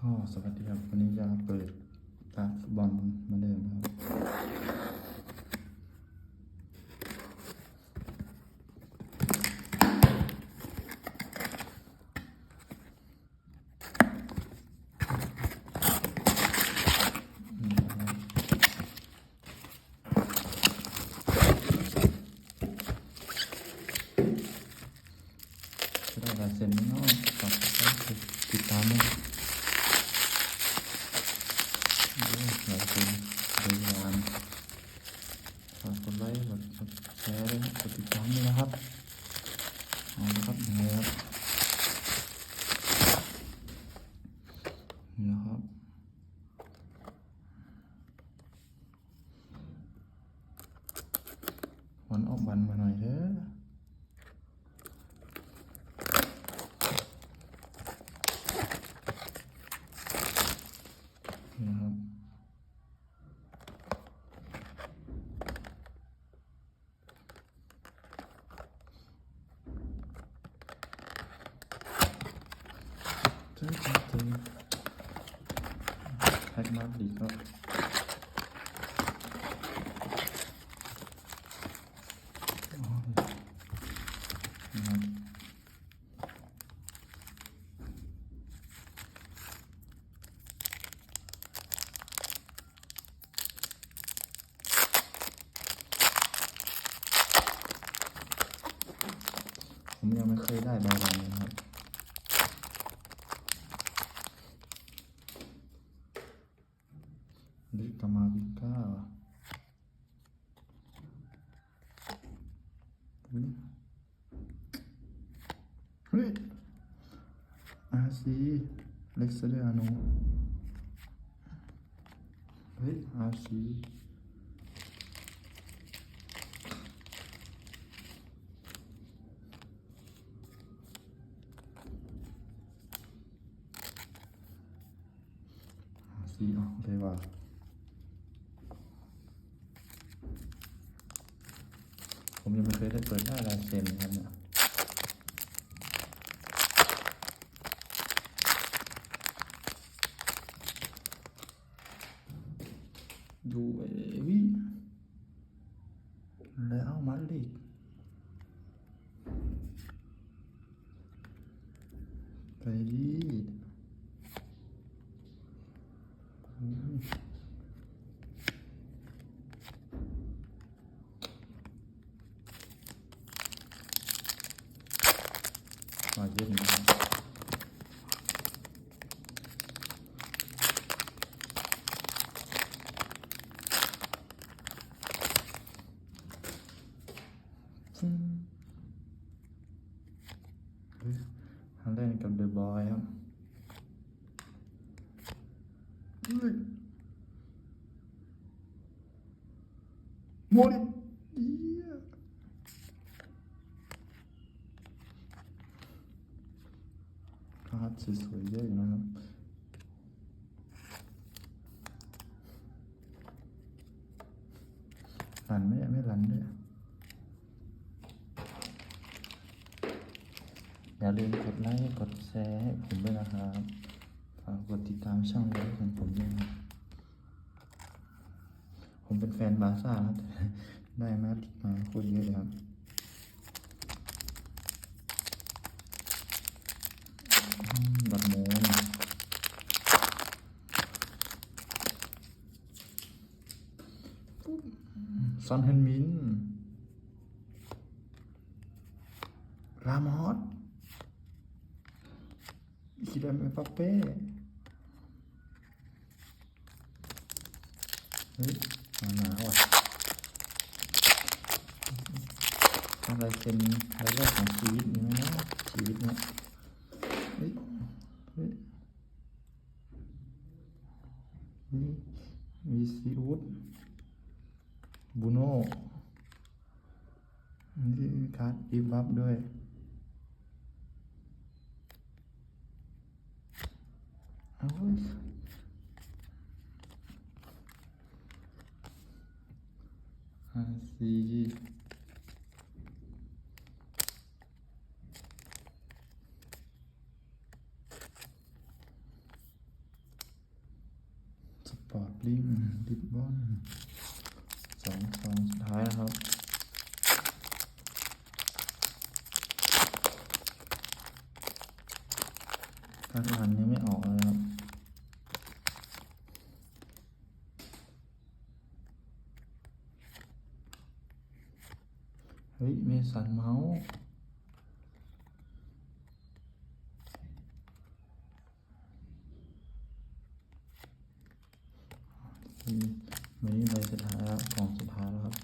อ๋อสวัสดีครับวันนี้จะเปิดตาฟุตบอลเหมาเดิมนะครับนี่นะครับจะได้ลายเซ็นไหมเนาะฝากติดตามด้วยเดี๋ยวลายเซ็นพยายามฝากกดไลค์กดแชร์ด้วยนะกดติดตามด้วยนะครับเอาละครับยังไงครับนี่นะครับ วันออกบันมาหน่อยเถอะนี่นะครับ เจ้าจ้าเจ้าแพ็กมาดีครับนะครับผมยังไม่เคยได้ใบรางเลยนะครับ ลิกามาวิก้า อุ๊ยเฮ้ยอาซีเล็กเซเดอาโนเฮ้ยอาซีอาซีอ๋อเลยว่า ผมยังไม่เคยได้เปิดหน้าลายเซ็นะครับเนี่ยดูเอวิแล้วมาดิปดิอืม มาเย็นนะครับอืมเฮ้ยฮัน เล่นกับเดอะบอยครับหมดคาร์ดสวยๆเยอะนะครับ หลันไหม่ไม่หลันด้วยอย่าลืมกด ไลค์กดแชร์ให้ผมด้วยนะครับฝากกดติดตามช่องไลฟ์ของผมด้วยนะครับผมเป็นแฟนบาร์ซ่าครับได้มาติดมาคตรเยอะเลยครับบักโมซอนเฮนมิน รามอส คิดว่าเป็นปาเป้เฮ้ยหนาวอะอะไรเป็นอะไรแรกของชีวิตนี้นะชีวิตเนี้ยเฮ้ยเฮ้ยนี่มีซีอูดบูโน่นี่การ์ดอีบับด้วย เอาเว้ยห้าสี่สปอร์ตลิงดิบบอลสองสองสุดท้ายนะครับการอ่านยังไม่ออกเลยครับ เฮ้ย เมสันเมาส์วันนี้ใบสุดท้ายแล้วกล่องสุดท้ายแล้วครับ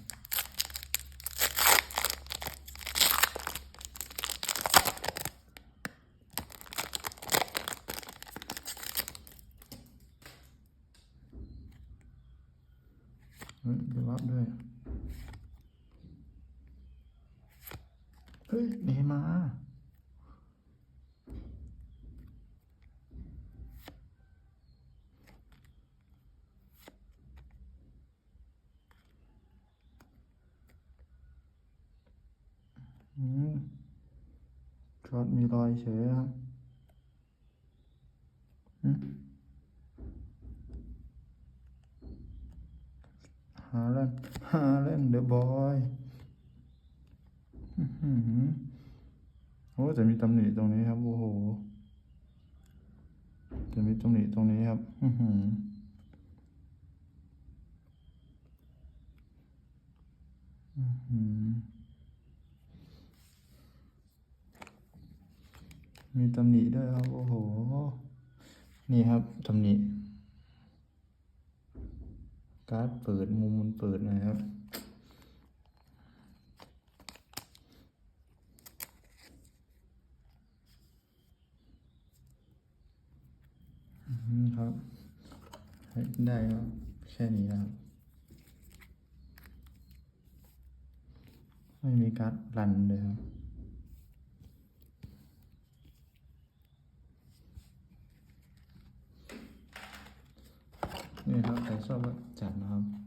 เฮ้ยเดี๋ยวรับด้วย เฮ้ยเนมาร์อืม ช็อตมีรอยเฉยครับอืมฮาแลนด์ฮาแลนเดอะบอยโอ้แต่มีตำหนิตรงนี้ครับ โอ้โห จะมีตำหนิตรงนี้ครับ อือหืออือหือ มีตำหนิด้วยครับ โอ้โห นี่ครับตำหนิ การ์ดเปิดมุมมันเปิดนะครับครับ ได้ครับแค่นี้นะครับ ไม่มีการ์ดรันเลยครับ นี่ครับใครชอบก็จัดนะครับ